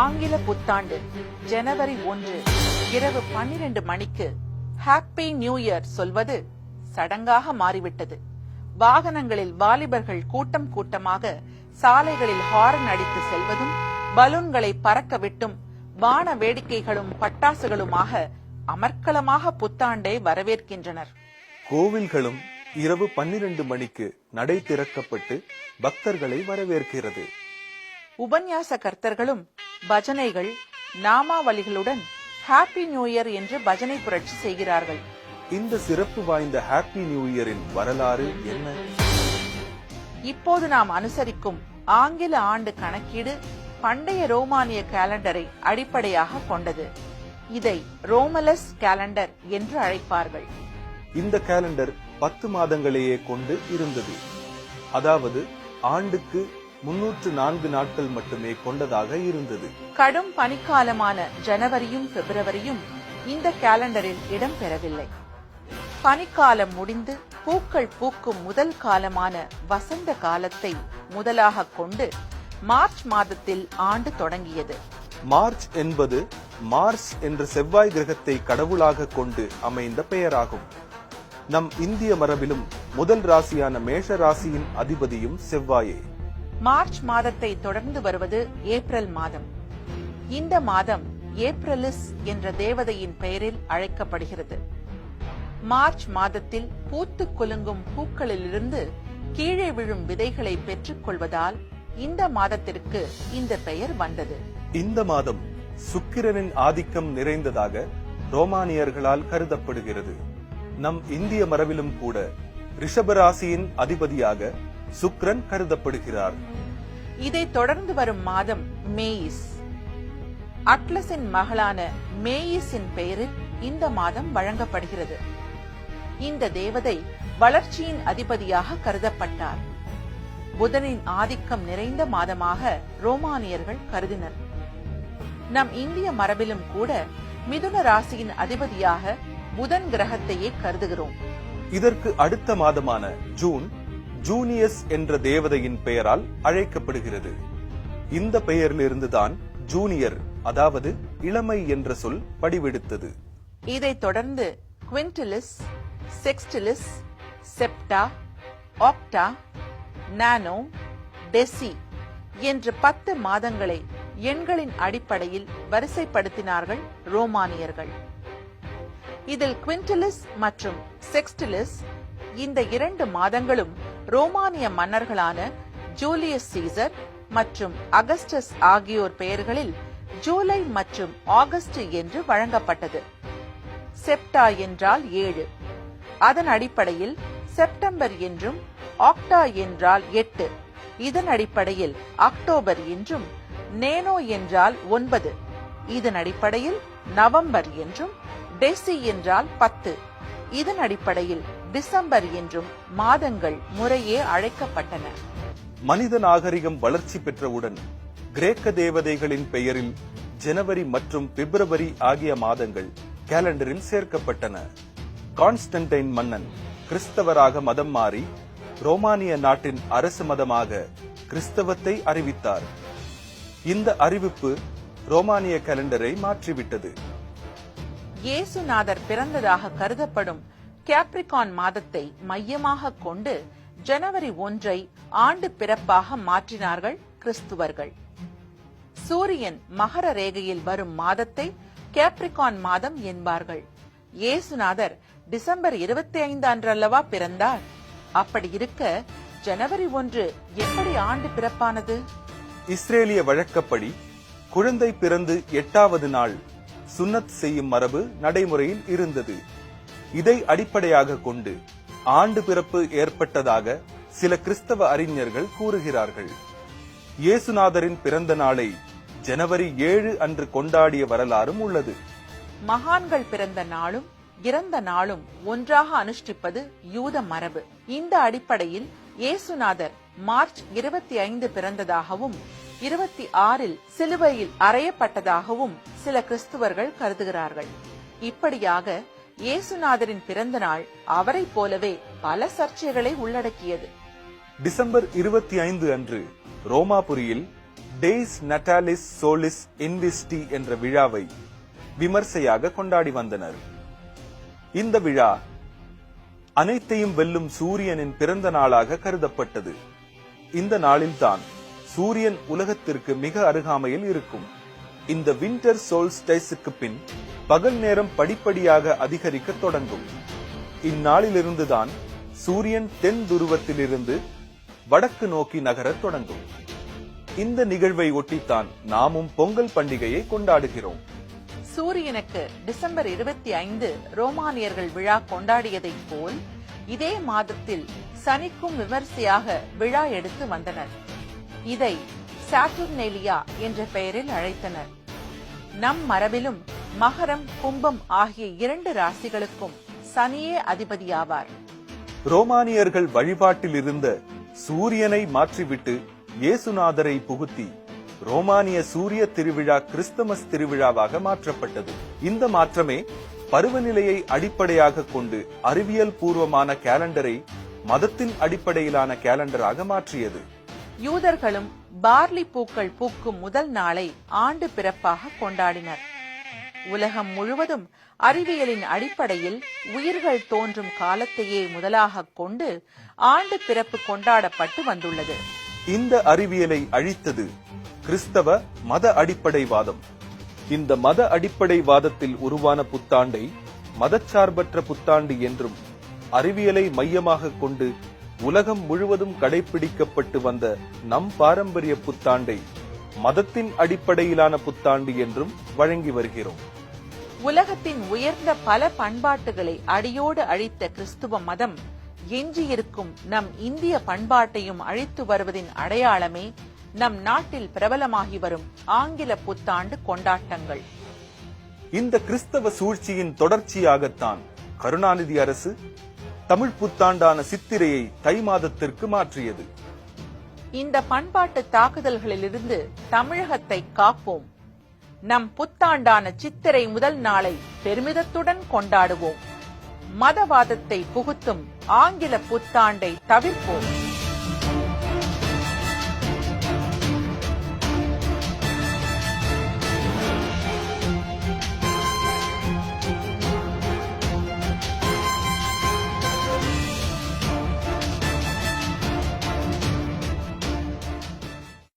ஆங்கில புத்தாண்டு ஜனவரி ஒன்று இரவு பன்னிரண்டு மணிக்கு ஹாப்பி நியூ இயர் சொல்வது சடங்காக மாறிவிட்டது. வாகனங்களில் வாலிபர்கள் கூட்டம் கூட்டமாக சாலைகளில் ஹாரன் அடித்து செல்வதும் பலூன்களை பறக்க விட்டும் வான வேடிக்கைகளும் பட்டாசுகளுமாக அமர்க்களமாக புத்தாண்டை வரவேற்கின்றனர். கோவில்களும் இரவு பன்னிரண்டு மணிக்கு நடை திறக்கப்பட்டு பக்தர்களை வரவேற்கிறது. உபன்யாச கர்த்தர்களும் பஜனைகள் நாமாவளிகளுடன் ஹாப்பி நியூ இயர் என்று பஜனை புரட்சி செய்கிறார்கள். இந்த சிறப்பு வாய்ந்த ஹாப்பி நியூ இயரின் வரலாறு என்ன? இப்போது நாம் அனுசரிக்கும் ஆங்கில ஆண்டு கணக்கீடு பண்டைய ரோமானிய கேலண்டரை அடிப்படையாக கொண்டது. இதை ரோமலஸ் கேலண்டர் என்று அழைப்பார்கள். இந்த கேலண்டர் பத்து மாதங்களையே கொண்டு இருந்தது. அதாவது ஆண்டுக்கு முன்னூற்று நான்கு நாட்கள் மட்டுமே கொண்டதாக இருந்தது. கடும் பனிக்காலமான ஜனவரியும் பிப்ரவரியும் இந்த கேலண்டரில் இடம்பெறவில்லை பனிக்காலம் முடிந்து பூக்கள் பூக்கும் முதல் காலமான வசந்த காலத்தை முதலாக கொண்டு மார்ச் மாதத்தில் ஆண்டு தொடங்கியது. மார்ச் என்பது மார்ஸ் என்ற செவ்வாய் கிரகத்தை கடவுளாக கொண்டு அமைந்த பெயராகும். நம் இந்திய மரபிலும் முதல் ராசியான மேஷ ராசியின் அதிபதியும் செவ்வாயே. மார்ச் மாதத்தை தொடர்ந்து வருவது ஏப்ரல் மாதம். இந்த மாதம் ஏப்ரலிஸ் என்ற தேவதையின் பெயரில் அழைக்கப்படுகிறது. மார்ச் மாதத்தில் பூத்து குலுங்கும் பூக்களிலிருந்து கீழே விழும் விதைகளை பெற்றுக் கொள்வதால் இந்த மாதத்திற்கு இந்த பெயர் வந்தது. இந்த மாதம் சுக்கிரனின் ஆதிக்கம் நிறைந்ததாக ரோமானியர்களால் கருதப்படுகிறது. நம் இந்திய மரபிலும் கூட ரிஷபராசியின் அதிபதியாக சுக்கிரன் கருதப்படுகிறார். இதைத் தொடர்ந்து வரும் மாதம் மேயிஸ். அட்லஸின் மகளான மேயிஸின் பெயரில் இந்த மாதம் வழங்கப்படுகிறது. இந்த தேவதை வளர்ச்சியின் அதிபதியாக கருதப்பட்டார். புதனின் ஆதிக்கம் நிறைந்த மாதமாக ரோமானியர்கள் கருதினர். நம் இந்திய மரபிலும் கூட மிதுன ராசியின் அதிபதியாக புதன் கிரகத்தையே கருதுகிறோம். இதற்கு அடுத்த மாதமான ஜூன் ஜூனியஸ் என்ற தேவதையின் பெயரால் அழைக்கப்படுகிறது. இந்த பெயரிலிருந்துதான் ஜூனியர் அதாவது இளமை என்ற சொல் படிவெடுத்தது. இதைத் தொடர்ந்து குவிண்டிலிஸ் செக்ஸ்டிலிஸ் செப்டா ஆக்டா நானோ டெசி என்று பத்து மாதங்களை எண்களின் அடிப்படையில் வரிசைப்படுத்தினார்கள் ரோமானியர்கள். இதில் குவிண்டிலிஸ் மற்றும் செக்ஸ்டிலிஸ் இந்த இரண்டு மாதங்களும் ரோமானிய மன்னர்களான ஜூலியஸ் சீசர் மற்றும் அகஸ்டஸ் ஆகியோர் பெயர்களில் ஜூலை மற்றும் ஆகஸ்ட் என்று வழங்கப்பட்டது. செப்டா என்றால் ஏழு. அதன் அடிப்படையில் செப்டம்பர் என்றும் ஆக்டா என்றால் எட்டு. இதன் அடிப்படையில் அக்டோபர் என்றும் நேனோ என்றால் ஒன்பது. இதன் அடிப்படையில் நவம்பர் என்றும் டெசி என்றால் பத்து. இதன் அடிப்படையில் டிசம்பர் என்றும் மாதங்கள் முறையே அழைக்கப்பட்டன. மனித நாகரிகம் வளர்ச்சி பெற்றவுடன் கிரேக்க தேவதைகளின் பெயரில் ஜனவரி மற்றும் பிப்ரவரி ஆகிய மாதங்கள் கேலண்டரில் சேர்க்கப்பட்டன. கான்ஸ்டன்டைன் மன்னன் கிறிஸ்தவராக மதம் மாறி ரோமானிய நாட்டின் அரசு மதமாக கிறிஸ்தவத்தை அறிவித்தார். இந்த அறிவிப்பு ரோமானிய கேலண்டரை மாற்றிவிட்டது. இயேசுநாதர் பிறந்ததாக கருதப்படும் கேப்ரிகான் மாதத்தை மையமாக கொண்டு ஜனவரி ஒன்றை ஆண்டு பிறப்பாக மாற்றினார்கள் கிறிஸ்துவர்கள். சூரியன் மகர ரேகையில் வரும் மாதத்தை கேப்ரிகான் மாதம் என்பார்கள். இயேசுநாதர் டிசம்பர் இருபத்தி ஐந்து அன்றல்லவா பிறந்தார். அப்படி இருக்க ஜனவரி ஒன்று எப்படி ஆண்டு பிறப்பானது? இஸ்ரேலிய வழக்கப்படி குழந்தை பிறந்து எட்டாவது நாள் சுன்னத் செய்யும் மரபு நடைமுறையில் இருந்தது. இதை அடிப்படையாக கொண்டு ஆண்டு பிறப்பு ஏற்பட்டதாக சில கிறிஸ்தவ அறிஞர்கள் கூறுகிறார்கள். இயேசுநாதரின் பிறந்த நாளை ஜனவரி ஏழு அன்று கொண்டாடிய வரலாறும் உள்ளது. மகான்கள் பிறந்த நாளும் இறந்த நாளும் ஒன்றாக அனுஷ்டிப்பது யூத மரபு. இந்த அடிப்படையில் இயேசுநாதர் மார்ச் இருபத்தி ஐந்து பிறந்ததாகவும் இருபத்தி ஆறில் சிலுவையில் அறையப்பட்டதாகவும் சில கிறிஸ்துவர்கள் கருதுகிறார்கள். இப்படியாக இயேசுநாதரின் பிறந்த நாள் அவரைப் போலவே பல சர்ச்சைகளை உள்ளடக்கியது. டிசம்பர் இருபத்தி ஐந்து அன்று ரோமாபுரியில் டெய்ஸ் நட்டாலிஸ் சோலிஸ் இன்விஸ்டி என்ற விழாவை விமர்சையாக கொண்டாடி வந்தனர். இந்த விழா அனைத்தையும் வெல்லும் சூரியனின் பிறந்த நாளாக கருதப்பட்டது. இந்த நாளில்தான் சூரியன் உலகத்திற்கு மிக அருகாமையில் இருக்கும். இந்த வின்டர் சோல்ஸ்டைஸுக்கு பின் பகல் நேரம் படிப்படியாக அதிகரிக்க தொடங்கும். இந்நாளிலிருந்துதான் சூரியன் தென் துருவத்திலிருந்து வடக்கு நோக்கி நகரத் தொடங்கும். இந்த நிகழ்வை ஒட்டித்தான் நாமும் பொங்கல் பண்டிகையை கொண்டாடுகிறோம். சூரியனுக்கு டிசம்பர் இருபத்தி ஐந்து ரோமானியர்கள் விழா கொண்டாடியதைப் போல் இதே மாதத்தில் சனிக்கும் விமர்சையாக விழா எடுத்து வந்தனர். இதை சாட்டுர்னேலியா என்ற பெயரில் அழைத்தனர். நம் மரபிலும் மகரம் கும்பம் ஆகிய இரண்டு ராசிகளுக்கும் சனியே அதிபதியாவார். ரோமானியர்கள் வழிபாட்டில் இருந்த சூரியனை மாற்றிவிட்டு இயேசுநாதரை புகுத்தி ரோமானிய சூரிய திருவிழா கிறிஸ்தமஸ் திருவிழாவாக மாற்றப்பட்டது. இந்த மாற்றமே பருவநிலையை அடிப்படையாக கொண்டு அறிவியல் பூர்வமான கேலண்டரை மதத்தின் அடிப்படையிலான கேலண்டராக மாற்றியது. யூதர்களும் பார்லி பூக்கள் பூக்கும் முதல் நாளை ஆண்டு பிறப்பாக கொண்டாடினர். உலகம் முழுவதும் அறிவியலின் அடிப்படையில் உயிர்கள் தோன்றும் காலத்தையே முதலாக கொண்டு ஆண்டு பிறப்பு கொண்டாடப்பட்டு வந்துள்ளது. இந்த அறிவியலை அழித்தது கிறிஸ்தவ மத அடிப்படைவாதம். இந்த மத அடிப்படைவாதத்தில் உருவான புத்தாண்டை மதச்சார்பற்ற புத்தாண்டு என்றும் அறிவியலை மையமாக கொண்டு உலகம் முழுவதும் கடைபிடிக்கப்பட்டு வந்த நம் பாரம்பரிய புத்தாண்டை மதத்தின் அடிப்படையிலான புத்தாண்டு என்றும் வழங்கி வருகிறோம். உலகத்தின் உயர்ந்த பல பண்பாட்டுகளை அடியோடு அழித்த கிறிஸ்துவ மதம் எஞ்சியிருக்கும் நம் இந்திய பண்பாட்டையும் அழித்து வருவதின் அடையாளமே நம் நாட்டில் பிரபலமாகி வரும் ஆங்கில புத்தாண்டு கொண்டாட்டங்கள். இந்த கிறிஸ்தவ சூழ்ச்சியின் தொடர்ச்சியாகத்தான் கருணாநிதி அரசு தமிழ் புத்தாண்டான சித்திரையை தை மாதத்திற்கு மாற்றியது. இந்த பண்பாட்டு தாக்குதல்களிலிருந்து தமிழகத்தை காப்போம். நம் புத்தாண்டான சித்திரை முதல் நாளை பெருமிதத்துடன் கொண்டாடுவோம். மதவாதத்தை புகுத்தும் ஆங்கில புத்தாண்டை தவிர்ப்போம்.